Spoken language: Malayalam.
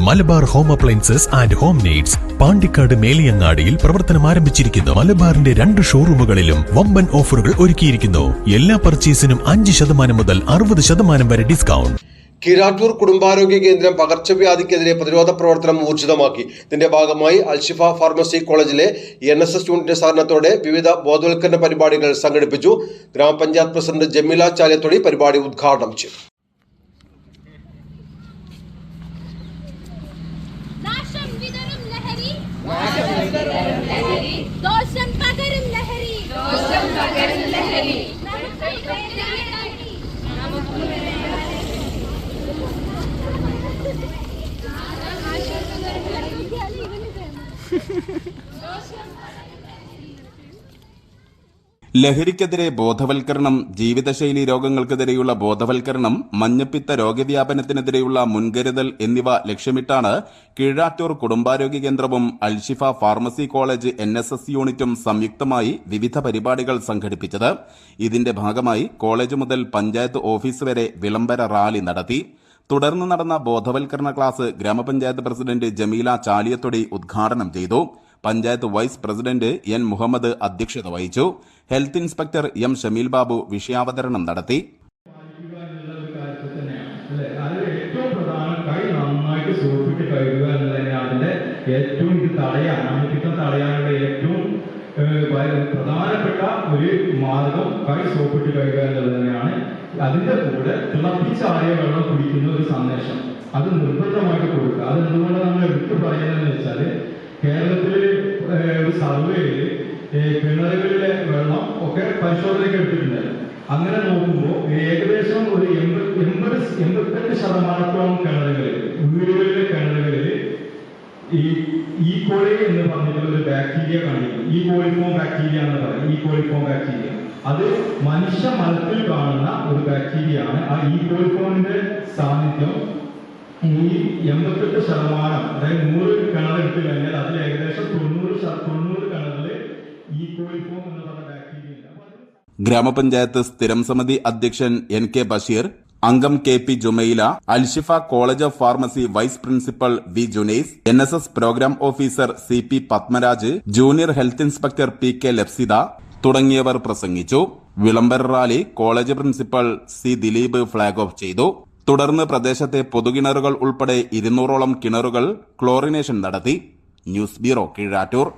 Malabar home appliances and home needs Pandikkad മേലിയങ്ങാടിയിൽ പ്രവർത്തനം ആരംഭിച്ചിരിക്കുന്നു. മലബാറിന്റെ രണ്ട് ഷോറൂമുകളിലും വമ്പൻ ഓഫറുകൾ ഒരുക്കിയിരിക്കുന്നു. എല്ലാ പർച്ചേസിനും അഞ്ച് ശതമാനം മുതൽ അറുപത് ശതമാനം വരെ ഡിസ്കൗണ്ട്. കിരാട്ടൂർ കുടുംബാരോഗ്യ കേന്ദ്രം പകർച്ചവ്യാധിക്കെതിരെ പ്രതിരോധ പ്രവർത്തനം ഊർജിതമാക്കി. ഇതിന്റെ ഭാഗമായി അൽഷിഫ ഫാർമസി കോളേജിലെ എൻ എസ് എസ് യൂണിറ്റ് സഹകരണത്തോടെ വിവിധ ബോധവൽക്കരണ പരിപാടികൾ സംഘടിപ്പിച്ചു. ഗ്രാമപഞ്ചായത്ത് പ്രസിഡന്റ് ജമീല ചാലത്തൊടി പരിപാടി ഉദ്ഘാടനം ചെയ്തു. చలి Thank you. ലഹരിക്കെതിരെ ബോധവൽക്കരണം ജീവിതശൈലി രോഗങ്ങൾക്കെതിരെയുള്ള ബോധവൽക്കരണം മഞ്ഞപ്പിത്ത രോഗവ്യാപനത്തിനെതിരെയുള്ള മുൻകരുതൽ എന്നിവ ലക്ഷ്യമിട്ടാണ് കീഴാറ്റൂർ കുടുംബാരോഗ്യ കേന്ദ്രവും അൽഷിഫ ഫാർമസി കോളേജ് എൻ യൂണിറ്റും സംയുക്തമായി വിവിധ പരിപാടികൾ സംഘടിപ്പിച്ചത്. ഇതിന്റെ ഭാഗമായി കോളേജ് മുതൽ പഞ്ചായത്ത് ഓഫീസ് വരെ വിളംബര റാലി നടത്തി. തുടർന്ന് നടന്ന ബോധവൽക്കരണ ക്ലാസ് ഗ്രാമപഞ്ചായത്ത് പ്രസിഡന്റ് ജമീല ചാലിയത്തൊടി ഉദ്ഘാടനം ചെയ്തു. Panchayat vice president N Muhammad അധ്യക്ഷത വഹിച്ചു. Health inspector M Shameel Babu വിഷയാവതരണം നടത്തി. ഏറ്റവും ഇത് തടയാൻ അമിതം തടയാനുള്ള ഏറ്റവും പ്രധാനപ്പെട്ട ഒരു മാർഗം കൈ സോപ്പിട്ട് കഴുകുക എന്നുള്ളത് തന്നെയാണ് അതിന്റെ കൂടെ തിളപ്പിച്ചാറിയ വെള്ളം കുടിക്കുന്ന ഒരു സന്ദേശം. അത് നിർബന്ധമായിട്ട് കൊടുക്കുക. അത് എന്തുകൊണ്ട് നമ്മൾ എടുത്തു പറയുന്നതെന്ന് വെച്ചാൽ സർവേയിൽ കിണറുകളിലെ വെള്ളം ഒക്കെ പരിശോധനയ്ക്ക് എടുത്തിട്ടുണ്ട്. അങ്ങനെ നോക്കുമ്പോൾ ഏകദേശം ഒരു എൺപത് എൺപത് എൺപത്തെട്ട് ശതമാനത്തോളം കിണറുകളിൽ വീടുകളിലെ കിണറുകളിൽ ഈ ഈ കോഴി എന്ന് പറഞ്ഞിട്ടുള്ള ഒരു ബാക്ടീരിയ കാണിക്കും ഈ കോഴിഫോം ബാക്ടീരിയ എന്ന് പറയും. ഈ കോഴിഫോം ബാക്ടീരിയ അത് മനുഷ്യ മലത്തിൽ കാണുന്ന ഒരു ബാക്ടീരിയ ആണ്. ആ ഈ കോഴിഫോമിന്റെ സാന്നിധ്യം ഈ എൺപത്തെട്ട് ശതമാനം അതായത് നൂറ് കിണർ എടുത്തു കഴിഞ്ഞാൽ അതിൽ ഏകദേശം തൊണ്ണൂറ് തൊണ്ണൂറ് കിണറിൽ ഈ കോളിഫോം എന്ന് പറഞ്ഞ ബാക്ടീരിയ ഉണ്ട് അപ്പൊ അത് ഗ്രാമപഞ്ചായത്ത് സ്ഥിരം സമിതി അധ്യക്ഷൻ എൻ കെ ബഷീർ അംഗം K P Jumaila Alshifa college of pharmacy vice principal V Junais N S S program officer C P Padmaraj junior health inspector P K Lapsitha തുടങ്ങിയവർ പ്രസംഗിച്ചു. വിളംബര rally college principal C Dileep flag off ചെയ്തു. തുടർന്ന് പ്രദേശത്തെ പൊതുകിണറുകൾ ഉൾപ്പെടെ ഇരുന്നൂറോളം കിണറുകൾ ക്ലോറിനേഷൻ നടത്തി. News bureau Keezhattoor.